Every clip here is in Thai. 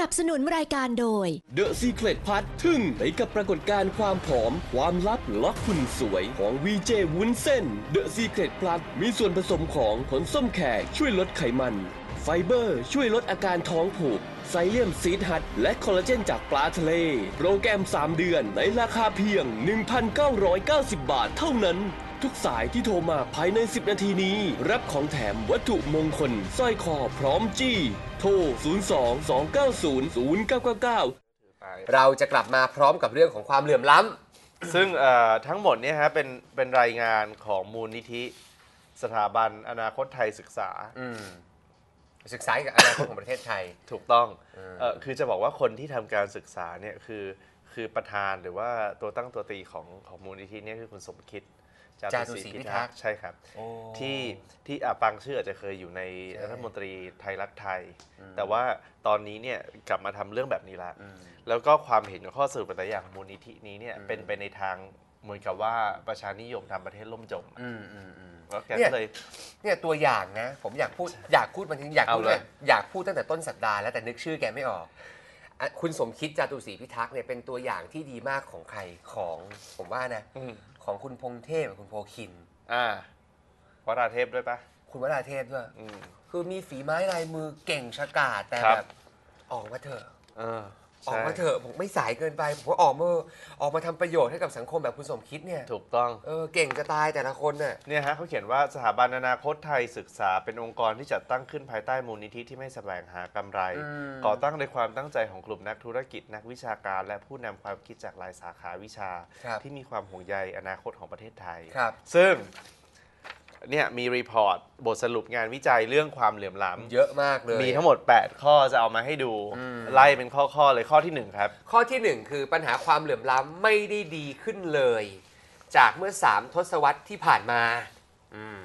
นับสนุนรายการโดย The Secret Part ทึ่งไปกับปรากฏการณ์ความผอม ความลับล็อกหุ่นสวยของ VJ วุ้นเส้น The Secret Plus มีส่วนผสมของผลส้มแขกช่วยลดไขมัน ไฟเบอร์ช่วยลดอาการท้องผูกไซเลียมซีดฮัดและคอลลาเจนจากปลาทะเล โปรแกรม 3 เดือนในราคาเพียง 1,990 บาทเท่านั้น ทุกสายที่โทรมาภายใน 10 นาทีนี้ รับของแถมวัตถุมงคลสร้อยคอพร้อมจี้ โทร 02 290 0999 เราจะกลับมาพร้อมกับเรื่องของความเหลื่อมล้ำ ซึ่งเอ่อทั้งหมดเนี่ยฮะเป็นเป็นรายงานของมูลนิธิ สถาบันอนาคตไทยศึกษา อืมศึกษากับอนาคตของประเทศไทย ถูกต้องเออเอ่อคือจะบอกว่าคนที่ทำการศึกษาเนี่ยคือคือประธานหรือว่าตัวตั้งตัวตีของของมูลนิธิเนี่ยคือคุณสมคิด จาจาตุตุศศรีรีพิพิทัทักกษ์ษ์ใช่ครับโอ้ที่ที่อะปังชื่ออาจจะเคยอยู่ในใช่รัฐมนตรีไทยรักไทย แต่ว่าตอนนี้เนี่ยกลับมาทำเรื่องแบบนี้ละแล้วก็ความเห็นกับข้อสรุปแต่ละอย่างมูลนิธินี้เนี่ยเป็นไปในทางเหมือนกับว่าประชานิยมทำประเทศล่มจมอืมอืมอืมแล้วแกเนี่ยก็เลยเนี่ยตัวอย่างนะ ผมอยากพูดอยากพูดมันจริงอยากพูดเอาเลยเนี่ยอยากพูดตั้งแต่ต้นสัปดาห์แล้วแต่นึกชื่อแกไม่ออกอะคุณสมคิดจาตุศรีพิทักษ์เนี่ยเป็นตัวอย่างที่ดีมากของใครของผมว่านะอืม ของคุณพงเทพกับคุณโพคิน อ่าวราเทพด้วยปะคุณวราเทพด้วย อืม คือมีฝีไม้ลายมือเก่งชะกาจแต่ครับ แบบออกมาเถอะ เออ ออกใช่มาเถอะผมไม่สายเกินไป ผมว่าออกมาออกมาทำประโยชน์ให้กับสังคมแบบคุณสมคิดเนี่ยถูกต้อง เออเก่งจะตายแต่ละคนน่ะ เนี่ยฮะเขาเขียนว่าสถาบันอนาคตไทยศึกษาเป็นองค์กรที่จัดตั้งขึ้นภายใต้มูลนิธิที่ไม่แสวงหากำไร อืม ก่อตั้งในความตั้งใจของกลุ่มนักธุรกิจนักวิชาการ และผู้นำความคิดจากหลายสาขาวิชา ครับ ที่มีความห่วงใยอนาคตของประเทศไทย ครับ ซึ่ง เนี่ยมีรีพอร์ตบทสรุปงานวิจัยเรื่องความเหลื่อมล้เยอะมากเลยำมีทั้งหมด 8 ข้อจะเอามาให้ดูอืมไล่เป็นข้อๆเลยข้อทีหนึ่1 ครับ ข้อที่หนึ่งคือปัญหาความเหลื่อมล้ำไม่ได้ดีขึ้นเลย จากเมื่อสามทศวรรษที่ผ่านมาอืม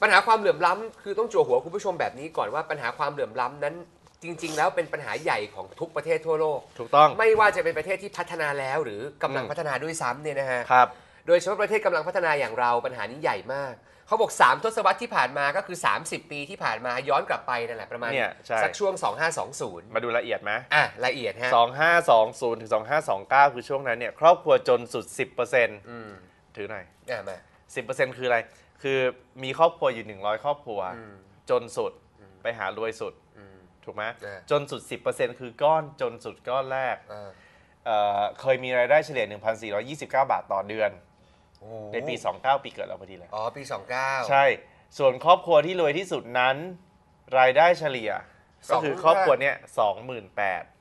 ปัญหาความเหลื่อมล้ำคือต้องจั่วหัวคุณผู้ชมแบบนี้ก่อนว่าปัญหาความเหลื่อมล้ำนั้นจริง ๆ แล้วเป็นปัญหาใหญ่ของทุกประเทศทั่วโลก ถูกต้อง ไม่ว่าจะเป็นประเทศที่พัฒนาแล้วหรือกำลังอืมพัฒนาด้วยซ้ำเนี่ยนะฮะครับ โดยเฉพาะประเทศกำลังพัฒนาอย่างเราปัญหานี้ใหญ่มาก เขาบอก 3 ทศวรรษที่ผ่านมาก็คือ 30 ปีที่ผ่านมาย้อนกลับไปนั่นแหละประมาณเนี่ยใช่ สักช่วง 2520 มาดูละเอียดไหมอะละเอียดฮะ2520 ถึง 2529 คือช่วงนั้นเนี่ยครอบครัวจนสุด 10%อืมถือหน่อย อะมา 10%คืออะไร คือมีครอบครัวอยู่ 100 ครอบครัว อืม จนสุดไปหารวยสุด อืม ถูกไหมอ่าจนสุด 10%คือก้อนจนสุดก้อนแรก อ่า เอ่อเคยมีรายได้เฉลี่ย 1,429 บาทต่อเดือนโอ้โห ในปี 29 ปีเกิดเราพอดีเลยอ๋อ ปี 29 ใช่ ส่วนครอบครัวที่รวยที่สุดนั้น รายได้เฉลี่ย ก็คือ25,000ครอบครัวเนี่ย28,000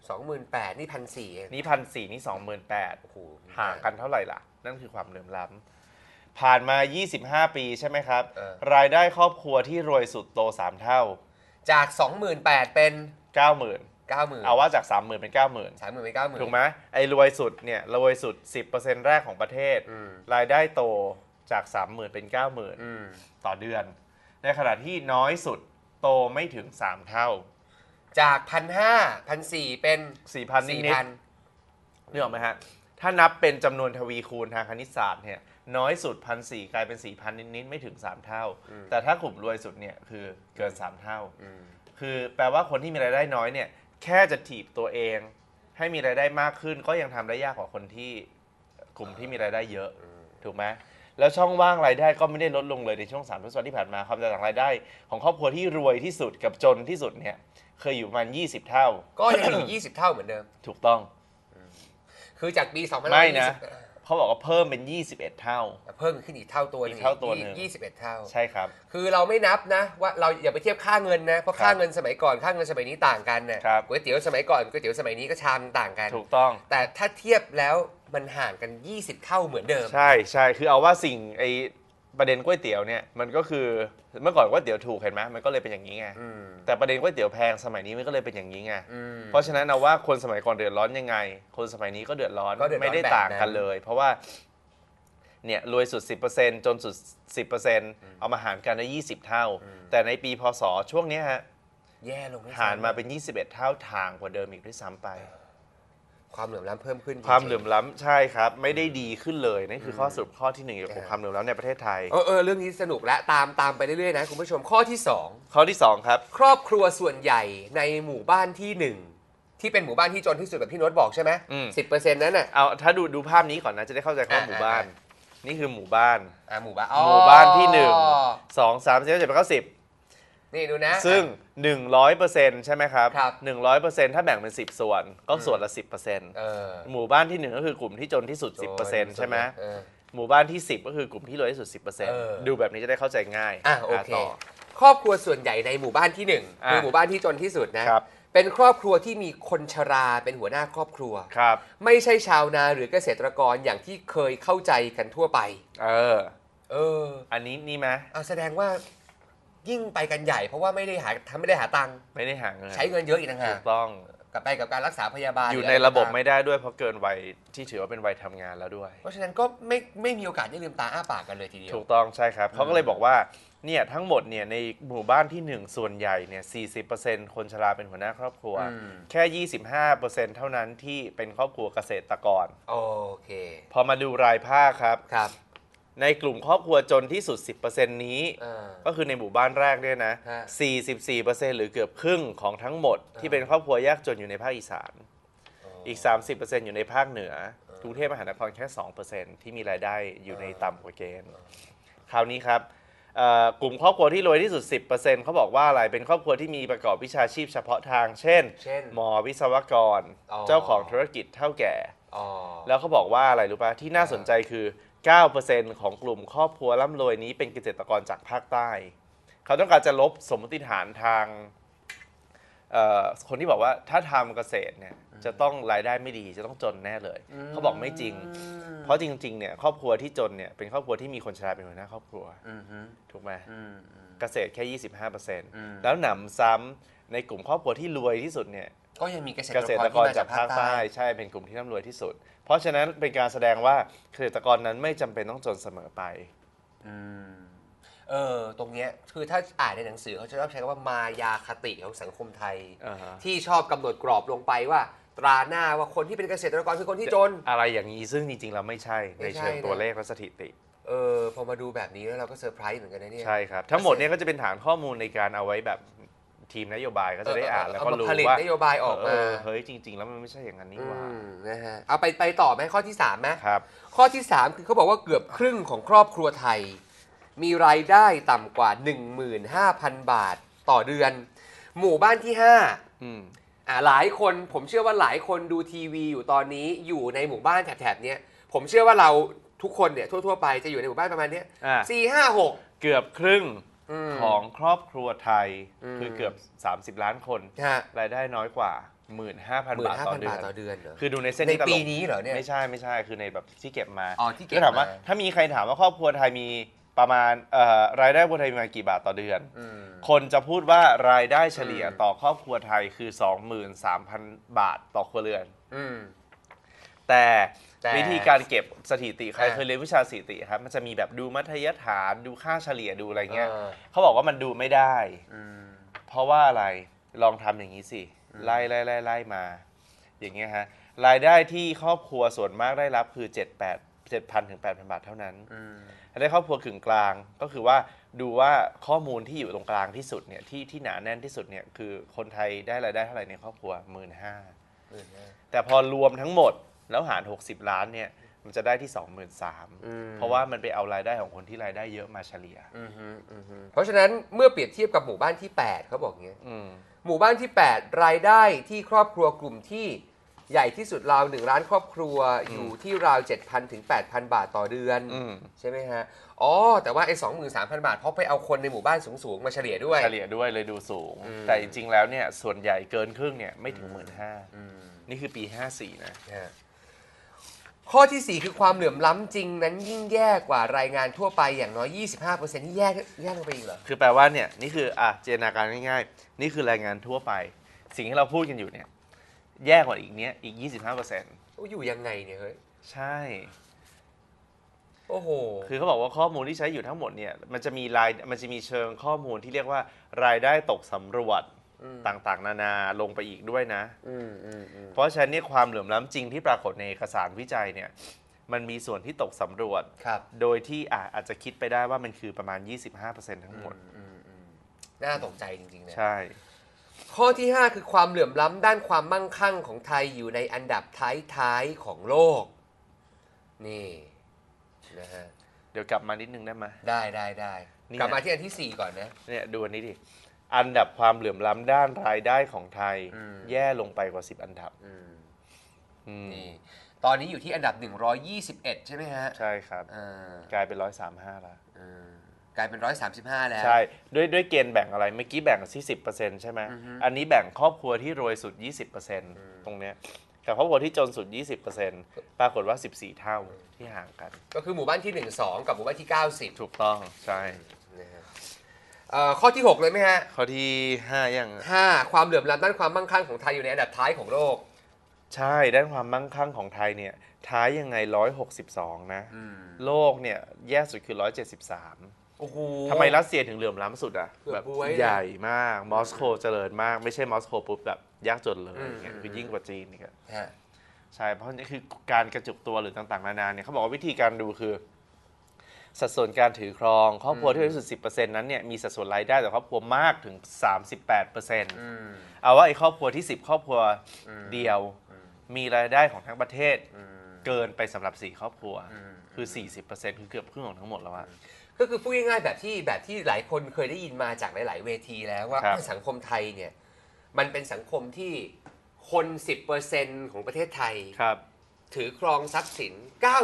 28,000นี่พันสี่นี่พันสี่นี่28,000โอ้โหห่างกันเท่าไหร่ล่ะ นั่นคือความเหลื่อมล้ำผ่านมา 25 ปีใช่ไหมครับเออรายได้ครอบครัวที่รวยสุดโต 3 เท่า จาก 28,000เป็น 90,000 90,000เอาว่าจาก 30,000เป็น90,000 30,000เป็น90,000ถูกไหมไอ้รวยสุดเนี่ยรวยสุด 10%แรกของประเทศ อืม รายได้โตจาก 30,000 เป็น อืม90,000ต่อเดือน ในขณะที่น้อยสุดโตไม่ถึง 3 เท่า จาก1,500 1,400เป็น4,000 นิดๆ4,000นึกออกไหมฮะ ถ้านับเป็นจำนวนทวีคูณทางคณิตศาสตร์เนี่ยน้อยสุดพันสี่กลายเป็นสี่พันนิดๆไม่ถึง 3 เท่า แต่ถ้ากลุ่มรวยสุดเนี่ยคือเกิน 3 เท่าอืมคือแปลว่าคนที่มีรายได้น้อยเนี่ย แค่จะถีบตัวเอง ให้มีรายได้มากขึ้น ก็ยังทำได้ยากกว่าคนที่กลุ่มที่มีรายได้เยอะถูกไหมแล้วช่องว่างรายได้ก็ไม่ได้ลดลงเลยในช่วงสามทศวรรษที่ผ่านมาความแตกต่างรายได้ ของครอบครัวที่รวยที่สุดกับจนที่สุดเนี่ย เคยอยู่ประมาณ20 เท่า ก็ยังอยู่ 20 เท่าเหมือนเดิม ถูกต้อง คือจากปี2 5ไม่นะ เขาบอกว่าเพิ่มเป็น 21 เท่า เพิ่มขึ้นอีกเท่าตัวหนึงอีกเท่าตัวหนึ่ง ยี่สิบเอ็ดเท่า ใช่ครับ คือเราไม่นับนะว่าเราอย่าไปเทียบค่าเงินนะเพราะครับค่าเงินสมัยก่อนค่าเงินสมัยนี้ต่างกันน่ะครับ ก๋วยเตี๋ยวสมัยก่อนก๋วยเตี๋ยวสมัยนี้ก็ชามต่างกัน ถูกต้อง แต่ถ้าเทียบแล้วมันห่างกัน 20 เท่าเหมือนเดิม ใช่ใช่คือเอาว่าสิ่งไอ ประเด็นก๋วยเตี๋ยวเนี่ยมันก็คือเมื่อก่อนก๋วยเตี๋ยวถูกเห็นไหมมันก็เลยเป็นอย่างนี้ไงอืม แต่ประเด็นก๋วยเตี๋ยวแพงสมัยนี้มันก็เลยเป็นอย่างนี้ไงอืม เพราะฉะนั้นเอาว่าคนสมัยก่อนเดือดร้อนยังไง คนสมัยนี้ก็เดือดร้อนก็เดือดร้อนไม่ได้ต่างกันแบบนั้น เลย เพราะว่าเนี่ยรวยสุด 10%จนสุด 10%เอามาหารกันได้ 20 เท่า แต่ในปีพศช่วงเนี้ยฮะแย่ลงด้วยซ้ำหารมาเป็น 21 เท่าทางกว่าเดิมอีกด้วยซ้ำไป ความเหลื่อมล้ำเพิ่มขึ้นจริงๆ ความเหลื่อมล้ำใช่ครับ ไม่ได้ดีขึ้นเลยนั่นคือข้อสรุปข้อที่หนึ่งเกี่ยวกับความเหลื่อมล้ำในประเทศไทย เออเออเรื่องนี้สนุกและตามตามไปเรื่อยๆนะคุณผู้ชมข้อที่ข้อที่สองครับ2ครอบครัวส่วนใหญ่ในหมู่บ้านที่1ที่เป็นหมู่บ้านที่จนที่สุดแบบที่โน้ตบอกใช่ไหมอืม สิบเปอร์เซ็นต์นั้นน่ะ เอาถ้าดูดูภาพนี้ก่อนนะจะได้เข้าใจคำว่าอ่าหมู่บ้าน อ่ นี่คือหมู่บ้าน อ่าหมู่บ้านหมู่บ้านที่หนึ่งอ๋อสองสามสี่ห้าเจ็ดแปดเก้าสิบ นี่ดูนะ ซึ่ง 100%ใช่ไหมครับครับ 100%ถ้าแบ่งเป็น 10 ส่วนก็ส่วนละ 10%เออหมู่บ้านที่ 1 ก็คือกลุ่มที่จนที่สุด 10%ใช่ไหมเออ หมู่บ้านที่ 10 ก็คือกลุ่มที่รวยที่สุดเออ10%ดูแบบนี้จะได้เข้าใจง่ายอะโอเค ต่อครอบครัวส่วนใหญ่ในหมู่บ้านที่หนึ่งอะคือหมู่บ้านที่จนที่สุดนะครับ เป็นครอบครัวที่มีคนชราเป็นหัวหน้าครอบครัว ครับ ไม่ใช่ชาวนาหรือเกษตรกรอย่างที่เคยเข้าใจกันทั่วไป เออ เอออันนี้นี่ไหม เอาแสดงว่า ยิ่งไปกันใหญ่เพราะว่าไม่ได้หาทำไม่ได้หาตังค์ไม่ได้หาเงินใช้เงินเยอะอีกต่างหาถูกกต้องกลับไปกับการรักษาพยาบาลอยู่หในอระบบต่างๆไม่ได้ด้วยเพราะเกินวัยที่ถือว่าเป็นวัยทำงานแล้วด้วย เพราะฉะนั้นก็ไม่ไม่มีโอกาสได้ลืมตาอ้าปากกันเลยทีเดียว ถูกต้องใช่ครับเขาก็เลยบอกว่าเนี่ยทั้งหมดเนี่ยในหมู่บ้านที่ 1 ส่วนใหญ่เนี่ย 40%คนชราเป็นหัวหน้าครอบครัว อืม แค่ 25%เท่านั้นที่เป็นครอบครัวเกษตรกร โอเค พอมาดูรายภาคครับ ครับ ในกลุ่มครอบครัวจนที่สุด 10%นี้ อ่า ก็คือในหมู่บ้านแรกเนี่ยนะ ฮะ 44%หรือเกือบครึ่งของทั้งหมด ที่เป็นครอบครัวยากจนอยู่ในภาคอีสาน อีก 30%อยู่ในภาคเหนือ กรุงเทพมหานครแค่ 2%ที่มีรายได้อยู่ในต่ำกว่าเกณฑ์ คราวนี้ครับเอ่อกลุ่มครอบครัวที่รวยที่สุด 10%เขาบอกว่าอะไร เป็นครอบครัวที่มีประกอบวิชาชีพเฉพาะทาง เช่น เช่นหมอวิศวกร อ๋อ เจ้าของธุรกิจเท่าแก่ อ๋อ แล้วเขาบอกว่าอะไรรู้ปะที่น่าสนใจคือ 9%ของกลุ่มครอบครัวร่ำรวยนี้เป็นเกษตรกรจากภาคใต้ เขาต้องการจะลบสมมติฐานทางเอ่อคนที่บอกว่าถ้าทำเกษตรเนี่ยจะต้องรายได้ไม่ดีจะต้องจนแน่เลย เขาบอกไม่จริง เพราะจริงๆเนี่ยครอบครัวที่จนเนี่ยเป็นครอบครัวที่มีคนชราเป็นหัวหน้าครอบครัวอืมฮึถูกไหมอืมอืมเกษตรแค่ม25%แล้วหนำซ้ำในกลุ่มครอบครัวที่รวยที่สุดเนี่ยก็ยังมีเกษเกษตตรรกกรรที่มาจาจากกภาภาคคใต้ใต้ใช่เป็นกลุ่มที่ร่ำรวยที่สุด เพราะฉะนั้นเป็นการแสดงว่าเกษตรกรนั้นไม่จำเป็นต้องจนเสมอไป อืมเออตรงเนี้ยคือถ้าอ่านในหนังสือเขาจะชอบใช้คำว่ามายาคติของสังคมไทย อ่าฮะ ที่ชอบกำหนดกรอบลงไปว่า ตราหน้าว่าคนที่เป็นเกษตรกรคือคนที่จน อะไรอย่างนี้ซึ่งจริงๆเราไม่ใช่ไม่ในใช่เชิงตัวนะเลขและสถิติ เออพอมาดูแบบนี้แล้วเราก็เซอร์ไพรส์เหมือนกันนะเนี่ย ใช่ครับ ทั้งหมดเนี่ยก็จะเป็นฐานข้อมูลในการเอาไว้แบบ ทีมนโยบายก็จะได้อ่านแล้วก็เอมรู้ผลิตว่านโยบายออกมาเเฮ้ยจริง ๆ แล้วมันไม่ใช่อย่างนั้นนี่อืหว่ามนะฮะเอาไปไปต่อไหมข้อที่3ไหมครับข้อที่ 3 คือเขาบอกว่าเกือบครึ่งของครอบครัวไทย มีรายได้ต่ำกว่า 15,000 บาทต่อเดือน หมู่บ้านที่5อืมอ่าหลายคนผมเชื่อว่าหลายคนดูทีวีอยู่ตอนนี้อยู่ในหมู่บ้านแถบๆเนี้ยผมเชื่อว่าเราทุกคนเนี่ยทั่วๆไปจะอยู่ในหมู่บ้านประมาณเนี้ยอ่าสี่ห้าหกเกือบครึ่งม ของครอบครัวไทยอืมคือเกือบ 30 ล้านคนฮะรายได้น้อยกว่า 15,000หมื่นบาทห้าต่อพันเดืบาอทนต่อเดือนเหรอคือดูในเส้นในที่ตลกปีนี้เหรอเนี่ยไม่ใช่ไม่ใช่คือในแบบที่เก็บมาอ๋อที่เก็บก็ถามว่ามาถ้ามีใครถามว่าครอบครัวไทยมีประมาณเอ่อรายได้ครัวไทยมีประมาณกี่บาทต่อเดือนอืมคนจะพูดว่ารายได้เฉลี่ยอืมต่อครอบครัวไทยคือ 23,000 บาทต่อครัวเรือนอืม แต่แต่วิธีการเก็บสถิติใครอ่าเคยเรียนวิชาสถิติครับมันจะมีแบบดูมัธยฐานดูค่าเฉลี่ยดูอะไรเงี้ยอ่าเขาบอกว่ามันดูไม่ได้ อืม เพราะว่าอะไรลองทำอย่างนี้สิไล่ไล่ไล่ไล่มา อย่างเงี้ยฮะรายได้ที่ครอบครัวส่วนมากได้รับคือ 7 8 7,000ถึง8,000 บาทเท่านั้นอืม รายได้ครอบครัวกึ่งกลางก็คือว่าดูว่าข้อมูลที่อยู่ตรงกลางที่สุดเนี่ยที่ที่หนาแน่นที่สุดเนี่ยคือคนไทยได้รายได้เท่าไหร่ในครอบครัวหมื่นห้าหมื่นห้าแต่พอรวมทั้งหมด แล้วหาร 60 ล้านเนี่ยมันจะได้ที่ 23,000อืมเพราะว่ามันไปเอารายได้ของคนที่รายได้เยอะมาเฉลี่ยอืมฮึอืมฮึเพราะฉะนั้นเมื่อเปรียบเทียบกับหมู่บ้านที่ 8เขาบอกอย่างเงี้ยอืมหมู่บ้านที่ 8 รายได้ที่ครอบครัวกลุ่มที่ใหญ่ที่สุดราวหนึ่งล้านครอบครัวอยู่ที่ราว 7,000 ถึง 8,000 บาทต่อเดือนอืมใช่ไหมฮะ อ๋อ แต่ว่าไอ้23,000บาท เพราะไปเอาคนในหมู่บ้านสูง ๆ มาเฉลี่ยด้วย เฉลี่ยด้วยเลยดูสูงอืมแต่จริง ๆ แล้วเนี่ย ส่วนใหญ่เกินครึ่งเนี่ยไม่ถึงหมื่นห้าอืมนี่คือปี 54 นะฮะ ข้อทีสี่ 4 คือความเหลื่อมล้ำจริงนั้นยิ่งแย่กว่ารายงานทั่วไปอย่างน้อย 25%นี่แย่แย่ลงไปอีกเหรอ คือแปลว่าเนี่ยนี่คืออะเจตนาการง่ายๆ นี่คือรายงานทั่วไป สิ่งที่เราพูดกันอยู่เนี่ยแย่กว่าอีกเนี้ยอีก 25%โอ้อยู่ยังไงเนี่ยเฮ้ย ใช่ โอ้โห คือเขาบอกว่าข้อมูลที่ใช้อยู่ทั้งหมดเนี่ยมันจะมีรายมันจะมีเชิงข้อมูลที่เรียกว่ารายได้ตกสำรวจอืม ต่างๆ นานาลงไปอีกด้วยนะอืมอืมอืมเพราะฉะนั้นเนี่ยความเหลื่อมล้ำจริงที่ปรากฏในเอกสารวิจัยเนี่ยมันมีส่วนที่ตกสำรวจครับโดยที่อะอาจจะคิดไปได้ว่ามันคือประมาณ 25%ทั้งหมดอืมอืมน่าตกใจจริงๆนะใช่ ข้อที่ 5 คือความเหลื่อมล้ำด้านความมั่งคั่งของไทยอยู่ในอันดับท้ายๆของโลก นี่นะฮะ เดี๋ยวกลับมานิดนึงได้ไหมได้ได้ได้นี่กลับมาไงที่อันที่ 4 ก่อนนะ เนี่ยดูอันนี้ดิ อันดับความเหลื่อมล้ำด้านรายได้ของไทย อืม แย่ลงไปกว่า 10 อันดับอืมอืมนี่ตอนนี้อยู่ที่อันดับ 121 ใช่ไหมฮะใช่ครับอ่ากลายเป็น 135แล้วอืมกลายเป็น 135 แล้ว ใช่ด้วยด้วยเกณฑ์แบ่งอะไรเมื่อกี้แบ่งที่สิใช่ไหมอือฮึ อันนี้แบ่งครอบครัวที่รวยสุด 20%ตรงเนี้ยกับครอบครัวที่จนสุด 20%ปรากฏว่า 14 เท่าที่ห่างกัน ก็คือหมู่บ้านที่ 1 2 กับหมู่บ้านที่ 90 ถูกต้องใช่นะฮะเอ่อข้อที่ 6 เลยไหมฮะข้อที่5ยัง5ความเหลื่อมล้ำด้านความมั่งคั่งของไทยอยู่ในอันดับท้ายของโลก ใช่ด้านความมั่งคั่งของไทยเนี่ย ท้ายยังไง 162 นะโลกเนี่ยแย่สุดคือ 173โอ้โห ทำไมรัสเซียถึงเหลื่อมล้ำสุดอะเกือบแบบบ๊วยนะใหญ่มาก มอสโกเจริญมาก ไม่ใช่มอสโกปุ๊บแบบยากจนเลยอืมอย่างเงี้ยอืม คือยิ่งกว่าจีนอีกอะ ฮะ ใช่ เพราะนี่คือการกระจุกตัวหรือต่างๆ นานาเนี่ยเขาบอกว่าวิธีการดูคือ สัดส่วนการถือครอง ครอบครัวที่รวยที่สุด 10%นั้นเนี่ยมีสัดส่วนรายได้ต่อครอบครัวมากถึง 38%อืมเอาว่าไอ้ครอบครัวที่ 10 ครอบครัวอืมเดียว มีรายได้ของทั้งประเทศอืมเกินไปสำหรับ 4 ครอบครัวอืมคือ 40%คือเกือบครึ่งของทั้งหมดแล้วอะก็คือพูดง่ายๆแบบที่แบบที่หลายคนเคยได้ยินมาจากหลาย ๆ เวทีแล้วว่าครับสังคมไทยเนี่ยมันเป็นสังคมที่คน 10%ของประเทศไทยครับถือครองทรัพย์สิน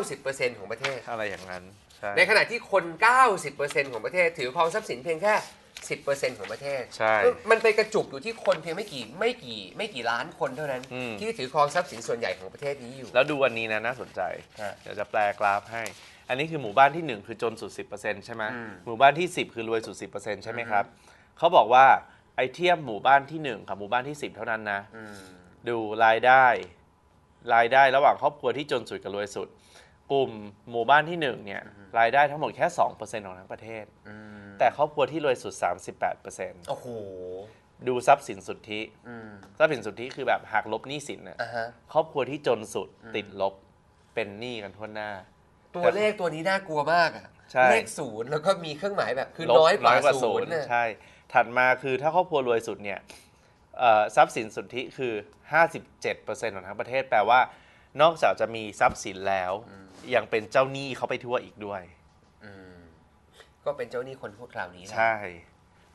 90%ของประเทศอะไรอย่างนั้น ใช่ ในขณะที่คน 90%ของประเทศ ถือครองทรัพย์สินเพียงแค่ 10%ของประเทศ ใช่มันไปกระจุกอยู่ที่คนเพียงไม่กี่ไม่กี่ไม่กี่ล้านคนเท่านั้น อืม ที่ถือครองทรัพย์สินส่วนใหญ่ของประเทศนี้อยู่ แล้วดูวันนี้นะน่าสนใจ ฮะเดี๋ยวจะแปลกราฟให้ อันนี้คือหมู่บ้านที่ 1 คือจนสุด 10%ใช่ไหมอืม หมู่บ้านที่ 10 คือรวยสุด 10%ใช่ไหมครับเขาบอกว่าไอเทียบหมู่บ้านที่ 1 กับหมู่บ้านที่ 10 เท่านั้นนะ อืม ดูรายได้ รายได้ระหว่างครอบครัวที่จนสุดกับรวยสุด กลุ่มหมู่บ้านที่1เนี่ย รายได้ทั้งหมดแค่ 2%ของทั้งประเทศอืมแต่ครอบครัวที่รวยสุด 38%โอ้โห ดูทรัพย์สินสุทธิอืมทรัพย์สินสุทธิคือแบบหักลบหนี้สินน่ะอ่าฮะครอบครัวที่จนสุดติดลบเป็นหนี้กันทั่วหน้า ตัวเลขตัวนี้น่ากลัวมากอะใช่เลขศูนย์แล้วก็มีเครื่องหมายแบบคือลบน้อยกว่าศูนย์น่ะใช่ ถัดมาคือถ้าครอบครัวรวยสุดเนี่ยเอ่อทรัพย์สินสุทธิคือ 57%ของทั้งประเทศแปลว่า นอกจากจะมีทรัพย์สินแล้ว ยังเป็นเจ้าหนี้เขาไปทั่วอีกด้วย อืมก็เป็นเจ้าหนี้คนพวกคราวนี้นะใช่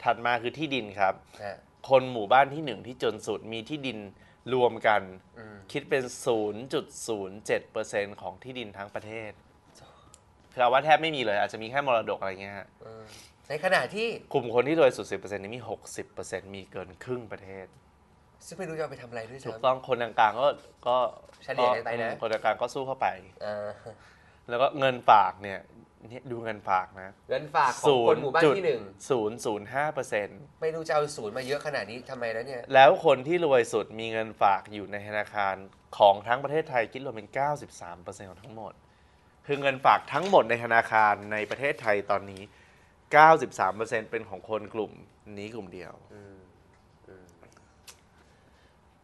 ถัดมาคือที่ดินครับ ฮะคนหมู่บ้านที่หนึ่งที่จนสุดมีที่ดินรวมกัน อืมคิดเป็น 0.07%ของที่ดินทั้งประเทศคือเอาว่าแทบไม่มีเลย อาจจะมีแค่มรดกอะไรเงี้ยฮะเออในขณะที่กลุ่มคนที่รวยสุด 10%นี้มี 60%มีเกินครึ่งประเทศ ซึ่งไม่รู้จะเอาไปทำอะไรด้วยถูกซ้ำ ต้องคนกลางๆก็ก็เฉลี่ยกันไปนะอืมคนกลางๆก็สู้เข้าไปเออแล้วก็เงินฝากเนี่ยเนี่ยดูเงินฝากนะเงินฝากของคนหมู่บ้านที่หนึ่งศูนย์ศูนย์ห้าเปอร์เซ็นต์ไม่รู้จะเอาศูนย์มาเยอะขนาดนี้ทำไมแล้วเนี่ย แล้วคนที่รวยสุดมีเงินฝากอยู่ในธนาคารของทั้งประเทศไทยคิดรวมเป็น93%ของทั้งหมด คือเงินฝากทั้งหมดในธนาคารในประเทศไทยตอนนี้93%เป็นของคนกลุ่มนี้กลุ่มเดียว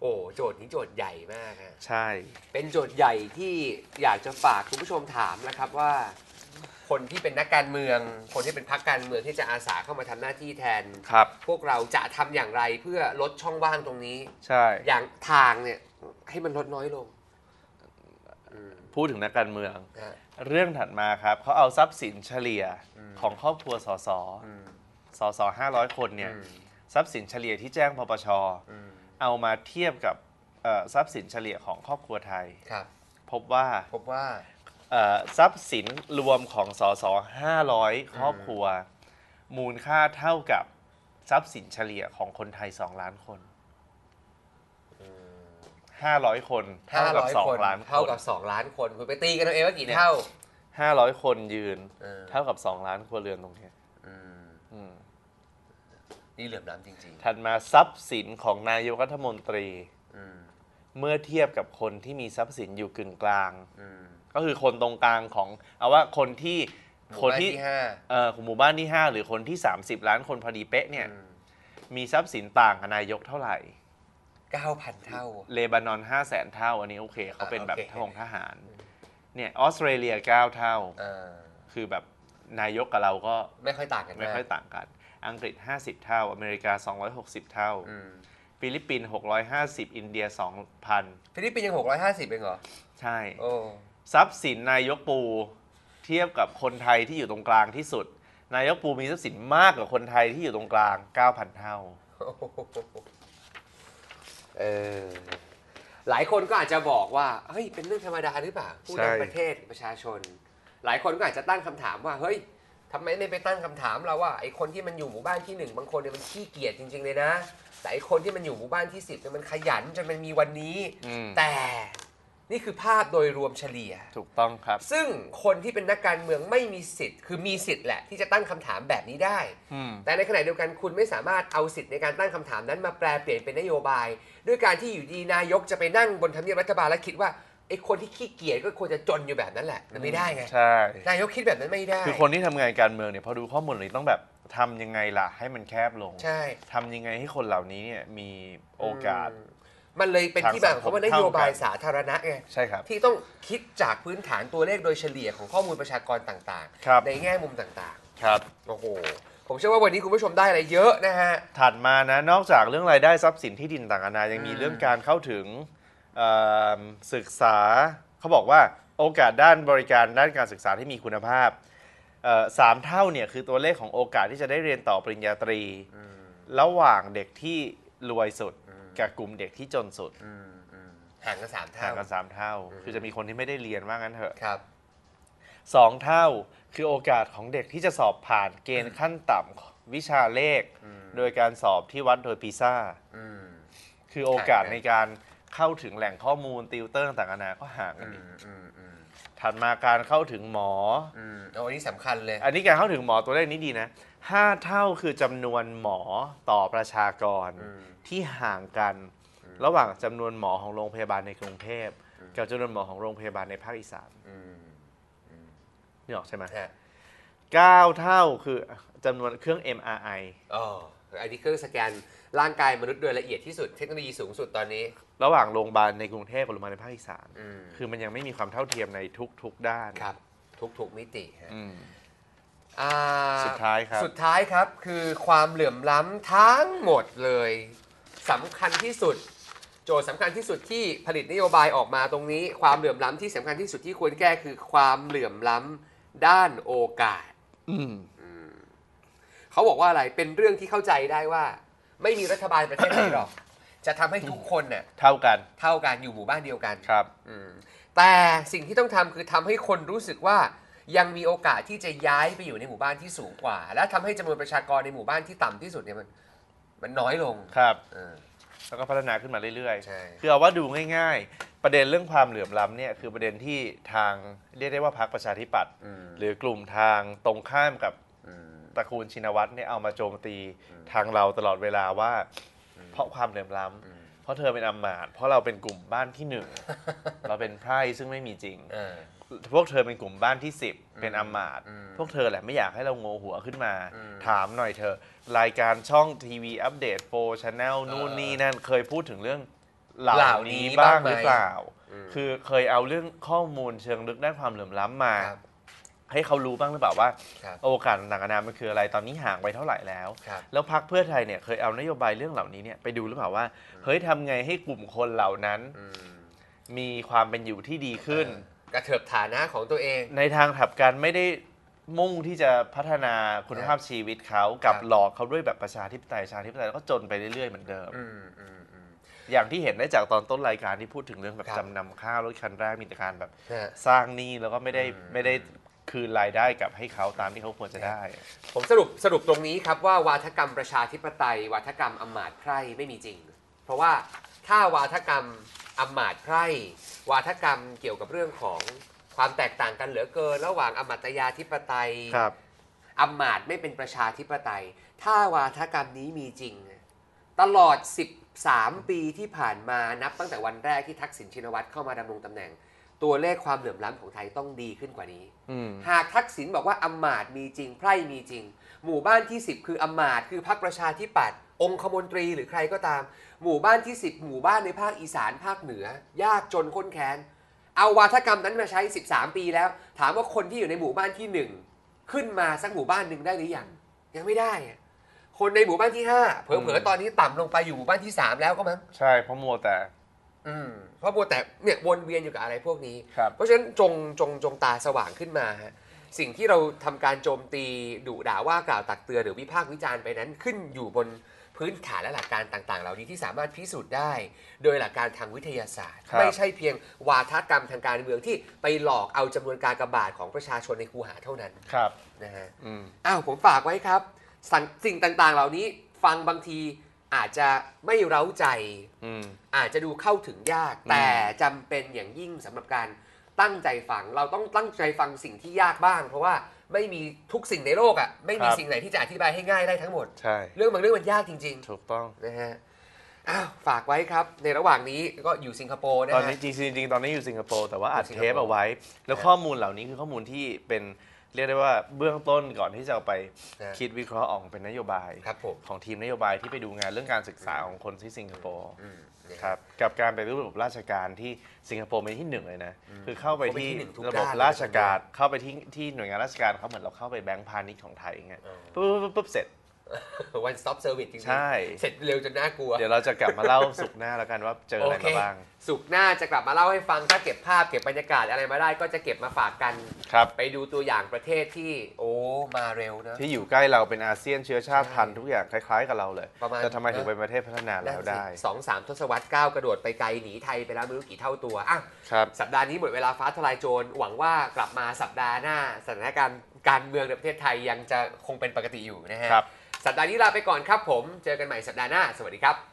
โอ้โจทย์นี้โจทย์ใหญ่มากฮะใช่ เป็นโจทย์ใหญ่ที่อยากจะฝากคุณผู้ชมถามนะครับว่า คนที่เป็นนักการเมือง คนที่เป็นพรรคการเมืองที่จะอาสาเข้ามาทำหน้าที่แทน ครับ พวกเราจะทำอย่างไรเพื่อลดช่องว่างตรงนี้ ใช่ อย่างทางเนี่ยให้มันลดน้อยลงพูดถึงนักการเมืองนะฮะ เรื่องถัดมาครับ เขาเอาทรัพย์สินเฉลี่ยของครอบครัวสสอืมสสห้าร้อยคนเนี่ย อืม ทรัพย์สินเฉลี่ยที่แจ้งปปช อืม เอามาเทียบกับเอ่อทรัพย์สินเฉลี่ยของครอบครัวไทย ครับ พบว่าพบว่าเอ่อทรัพย์สินรวมของสสห้าร้อยครอบครัว มูลค่าเท่ากับทรัพย์สินเฉลี่ยของคนไทย 2 ล้านคน 500 คนเท่ากับ 500 คน2 ล้านคเท่าน กับ 2 ล้านคนคุณไปตีกันเอาเองว่ากี่เท่า500 คนยืน เออเท่ากับ 2 ล้านครัวเรือนตรงเนี้ยอืม อืม นี่เหลื่อมล้ำจริง ถัดมาทรัพย์สินของนายกรัฐมนตรี ๆ อืมเมื่อเทียบกับคนที่มีทรัพย์สินอยู่กึ่งกลาง อืมก็คือคนตรงกลางของเอาว่าคนที่หมู่คนบ้านที่ที่ห้าเอ่อหมู่บ้านที่ 5 หรือคนที่ 30 ล้านคนพอดีเป๊ะเนี่ยอืมมีทรัพย์สินต่างกับนายกเท่าไหร่ เก้าพันเท่า เลบานอน 5 0 0แสนเท่า อันนี้โอเคเขาเป็นแบบโอเค ทงทหารเนี่ยออสเตรเลีย 9 เท่าเออคือแบบนายกกับเราก็ไม่ค่อยต่างกันไม่มากค่อยต่างกัน อังกฤษ 50 เท่า อเมริกา 260 เท่าอืมฟิลิปปินส์650 อินเดีย 2,000 ฟิลิปปินส์ยัง 650เองเหรอ ใช่โอ้ทรัพย์สินนายกปูเทียบกับคนไทยที่อยู่ตรงกลางที่สุด นายกปูมีทรัพย์สินมากกว่าคนไทยที่อยู่ตรงกลาง 9,000 เท่าเออหลายคนก็อาจจะบอกว่าเฮ้ยเป็นเรื่องธรรมดาหรือเปล่าผู้ใช่นำประเทศประชาชน หลายคนก็อาจจะตั้งคำถามว่าเฮ้ย ทำไมไม่ไปตั้งคำถามเราว่าไอ้คนที่มันอยู่หมู่บ้านที่หนึ่งบางคนเนี่ยมันขี้เกียจจริง ๆเลยนะ แต่ไอ้คนที่มันอยู่หมู่บ้านที่สิบเนี่ยมันขยันจนมันมีวันนี้ อืม แต่นี่คือภาพโดยรวมเฉลี่ย ถูกต้องครับ ซึ่งคนที่เป็นนักการเมืองไม่มีสิทธิ์ คือมีสิทธิ์แหละที่จะตั้งคำถามแบบนี้ได้ อืม แต่ในขณะเดียวกันคุณไม่สามารถเอาสิทธิ์ในการตั้งคำถามนั้นมาแปลเปลี่ยนเป็นนโยบาย ด้วยการที่อยู่ดีนายกจะไปนั่งบนทำเนียบรัฐบาลแล้วคิดว่า ไอ้คนที่ขี้เกียจก็ควรจะจนอยู่แบบนั้นแหละมันไม่ได้ไงใช่ นายกคิดแบบนั้นไม่ได้คือคนที่ทำงานการเมืองเนี่ยพอดูข้อมูลเลยต้องแบบทำยังไงล่ะให้มันแคบลงใช่ ทำยังไงให้คนเหล่านี้เนี่ยมีโอกาสมมันเลยเป็นที่มาของคำว่านโยบายสาธารณะไง ใช่ครับ ที่ต้องคิดจากพื้นฐานตัวเลขโดยเฉลี่ยของข้อมูลประชากรต่างครับ ๆ ในแง่มุมต่างครับ ๆ โอ้โห ผมเชื่อว่าวันนี้คุณผู้ชมได้อะไรเยอะนะฮะ ถัดมานะนอกจากเรื่องรายได้ทรัพย์สินที่ดินต่างๆนานายังมีอืมเรื่องการเข้าถึงเอ่อ ศึกษาเขาบอกว่าโอกาสด้านบริการด้านการศึกษาที่มีคุณภาพเอ่อสามเท่าเนี่ยคือตัวเลขของโอกาสที่จะได้เรียนต่อปริญญาตรี ระหว่างเด็กที่รวยสุดกับกลุ่มเด็กที่จนสุดอืมอืมห่างกันสามเท่าห่างกันสามเท่า คือจะมีคนที่ไม่ได้เรียนว่างั้นเถอะครับสองเท่าคือโอกาสของเด็กที่จะสอบผ่านเกณฑ์ขั้นต่ำวิชาเลข โดยการสอบที่วัดโดยปีซ่าอืมคือโอกาสใช่ในการ เข้าถึงแหล่งข้อมูลติวเตอร์ต่างๆนานาก็ห่างกันอือีกมอืมอืมถัดมาการเข้าถึงหมออืมโอ้อันนี้สำคัญเลย อันนี้การเข้าถึงหมอตัวเลขนี้ดีนะห้าเท่าคือจำนวนหมอต่อประชากรอืมที่ห่างกัน ระหว่างจำนวนหมอของโรงพยาบาลในกรุงเทพกับจำนวนหมอของโรงพยาบาลในภาคอีสานอืมนี่ออกใช่ไหมฮะเก้าเท่าคือจำนวนเครื่อง MRI อ๋ออันนี้เครื่องสแกน ร่างกายมนุษย์โดยละเอียดที่สุดเทคโนโลยีสูงสุดตอนนี้ ระหว่างโรงพยาบาลในกรุงเทพกับโรงพยาบาลในภาคอีสานอืมคือมันยังไม่มีความเท่าเทียมในทุก ๆ ด้านครับทุกๆมิติฮะอืม อ่าสุดท้ายครับ สุดท้ายครับคือความเหลื่อมล้ำทั้งหมดเลยสำคัญที่สุด โจทย์สำคัญที่สุดที่ผลิตนโยบายออกมาตรงนี้ ความเหลื่อมล้ำที่สำคัญที่สุดที่ควรแก้คือความเหลื่อมล้ำด้านโอกาส อืม เขาบอกว่าอะไร เป็นเรื่องที่เข้าใจได้ว่า ไม่มีรัฐบาลประเทศไหนหรอก จะทำให้ทุกคนเน่ะเท่ากันเท่ากันอยู่หมู่บ้านเดียวกันครับ อืมแต่สิ่งที่ต้องทำคือทำให้คนรู้สึกว่ายังมีโอกาสที่จะย้ายไปอยู่ในหมู่บ้านที่สูงกว่า และทำให้จำนวนประชากรในหมู่บ้านที่ต่ำที่สุดเนี่ยมัน มันน้อยลงครับ เออ แล้วก็พัฒนาขึ้นมาเรื่อยใช่ ๆ คือเอาว่าดูง่ายๆ ประเด็นเรื่องความเหลื่อมล้ำเนี่ยคือประเด็นที่ทางเรียกได้ว่าพรรคประชาธิปัตย์อืม หรือกลุ่มทางตรงข้ามกับอืม ตระกูลชินวัตรเนี่ยเอามาโจมตีทางเราตลอดเวลาว่า เพราะความเหลื่อมล้ำอืมเพราะเธอเป็นอำมาตย์เพราะเราเป็นกลุ่มบ้านที่หนึ่งเราเป็นไพร่ซึ่งไม่มีจริงเออพวกเธอเป็นกลุ่มบ้านที่10เป็นอำมาตย์อืมพวกเธอแหละไม่อยากให้เราโงหัวขึ้นมาอืมถามหน่อยเธอะรายการช่องทีวีอัปเดตโฟชแนลนู่นเออนี่นั่นเคยพูดถึงเรื่องเหล่าเหล่านี้นี้บ้างบ้างไหมหรือเปล่าอืมคือเคยเอาเรื่องข้อมูลเชิงลึกด้านความเหลื่อมล้ำมาครับ ให้เขารู้บ้างหรือเปล่าว่า ครับ โอกาสต่างๆนานามันคืออะไรตอนนี้ห่างไปเท่าไหร่แล้ว ครับ แล้วพักเพื่อไทยเนี่ยเคยเอานโยบายเรื่องเหล่านี้เนี่ยไปดูหรือเปล่าว่าเฮ้ยทำไงให้กลุ่มคนเหล่านั้นอืมมีความเป็นอยู่ที่ดีขึ้น เออกระเถิบฐานะของตัวเอง ในทางถับการไม่ได้มุ่งที่จะพัฒนาคุณภาพชีวิตเขากลับครับ หลอกเขาด้วยแบบประชาธิปไตยประชาธิปไตยแล้วก็จนไปเรื่อยๆเหมือนเดิม อืมอืมอืม อย่างที่เห็นได้จากตอนต้นรายการที่พูดถึงเรื่องแบบครับ จำนำข้าวรถคันแรกมีแต่การแบบ นะฮะสร้างหนี้แล้วก็ไม่ได้อืม ไม่ได้ คืนรายได้กลับให้เขาตามที่เขาควรจะได้ ผมสรุปสรุปตรงนี้ครับว่าวาทกรรมประชาธิปไตย วาทกรรมอำมาตย์ไพร่ไม่มีจริง เพราะว่าถ้าวาทกรรมอำมาตย์ไพร่ วาทกรรมเกี่ยวกับเรื่องของความแตกต่างกันเหลือเกิน ระหว่างอมตยาธิปไตยครับ อำมาตย์ไม่เป็นประชาธิปไตย ถ้าวาทกรรมนี้มีจริง ตลอด 13 ปีที่ผ่านมานับตั้งแต่วันแรกที่ทักษิณชินวัตรเข้ามาดำรงตำแหน่ง ตัวเลขความเหลื่อมล้ำของไทยต้องดีขึ้นกว่านี้ อืม หากทักษิณบอกว่าอำมาตย์มีจริง ไพร่มีจริง หมู่บ้านที่ 10 คืออำมาตย์คือพรรคประชาธิปัตย์องคมนตรีหรือใครก็ตาม หมู่บ้านที่ 10 หมู่บ้านในภาคอีสานภาคเหนือ ยากจนข้นแค้น เอาวาทกรรมนั้นมาใช้ 13 ปีแล้ว ถามว่าคนที่อยู่ในหมู่บ้านที่1ขึ้นมาสักหมู่บ้านหนึ่งได้หรือยังยังไม่ได้อะคคนในหมู่บ้านที่5เผลอือมๆตอนนี้ต่ำลงไปอยู่หมู่บ้านที่3แล้วก็มั้ง ใช่เพราะมัวแต่ อืมเพราะมัวแต่เนี่ยวนเวียนอยู่กับอะไรพวกนี้ ครับ เพราะฉะนั้นจงจงจงตาสว่างขึ้นมาฮะสิ่งที่เราทำการโจมตีดุด่าว่ากล่าวตักเตือนหรือวิพากษ์วิจารณ์ไปนั้นขึ้นอยู่บนพื้นฐานและหลักการต่าง ๆ เหล่านี้ที่สามารถพิสูจน์ได้ โดยหลักการทางวิทยาศาสตร์ ครับ ไม่ใช่เพียงวาทกรรมทางการเมืองที่ไปหลอกเอาจำนวนการกระบาดของประชาชนในคูหาเท่านั้นครับ นะฮะ อืม อ้าวผมฝากไว้ครับสั่งสิ่งต่างๆ เหล่านี้ฟังบางที อาจจะไม่เร้าใจ อืม อาจจะดูเข้าถึงยากอืมแต่จำเป็นอย่างยิ่งสำหรับการตั้งใจฟัง เราต้องตั้งใจฟังสิ่งที่ยากบ้าง เพราะว่าไม่มีทุกสิ่งในโลกอะไม่มีสิ่งไหนที่จะอธิบายให้ง่ายได้ทั้งหมด ใช่ เรื่องบางเรื่องมันยากจริงถูกต้อง ๆนะฮะอ้าวฝากไว้ครับ ในระหว่างนี้ก็อยู่สิงคโปร์นะตอนฮะ นี้จริงๆจริงๆตอนนี้อยู่สิงคโปร์แต่ว่าอัดอยู่สิงเทคโปร์ปเอาไว้ แล้วข้อมูลเหล่านี้คือข้อมูลที่เป็น เรียกได้ว่าเบื้องต้นก่อนที่จะเอาไปนะคิดวิเคราะห์ออกเป็นนโยบาย ครับผม ของทีมนโยบายที่ไปดูงานเรื่องการศึกษาของคนที่สิงคโปร์อืมนะครับกับการไปรูประบบราชการที่สิงคโปร์เป็นที่หนึ่งเลยนะคือเข้าไปที่เข้าไปที่หนึ่งทุกระบบด้านราชการเข้าไปที่ที่หน่วยงานราชการเขาเหมือนเราเข้าไปแบงก์พาณิชย์ของไทยไงปุ๊บปุ๊บปุ๊บปุ๊บเสร็จ one stop service จริงๆใช่เสร็จเร็วจนน่ากลัว เดี๋ยวเราจะกลับมาเล่าสุกร์หน้าแล้วกันว่าเจออะไรโอเค มาบ้างสุกร์หน้าจะกลับมาเล่าให้ฟังถ้าเก็บภาพเก็บบรรยากาศอะไรมาได้ก็จะเก็บมาฝากกัน ครับ ไปดูตัวอย่างประเทศที่โอ้มาเร็วนะ ที่อยู่ใกล้เราเป็นอาเซียนเชื้อชาติพันธุ์ทุกอย่างคล้ายๆกับเราเลย ประมาณ แต่ทำไมถึงเป็นประเทศพัฒนาแล้วได้ สองสามทศวรรษก้าวกระโดดไปไกลหนีไทยไปแล้วไม่รู้กี่เท่าตัวอะ ครับ สัปดาห์นี้หมดเวลาฟ้าทลายโจรหวังว่ากลับมาสัปดาห์หน้า สถานการณ์การเมืองในประเทศไทยยังจะคงเป็นปกติอยู่นะฮะครับ สัปดาห์นี้ลาไปก่อนครับผม เจอกันใหม่สัปดาห์หน้า สวัสดีครับ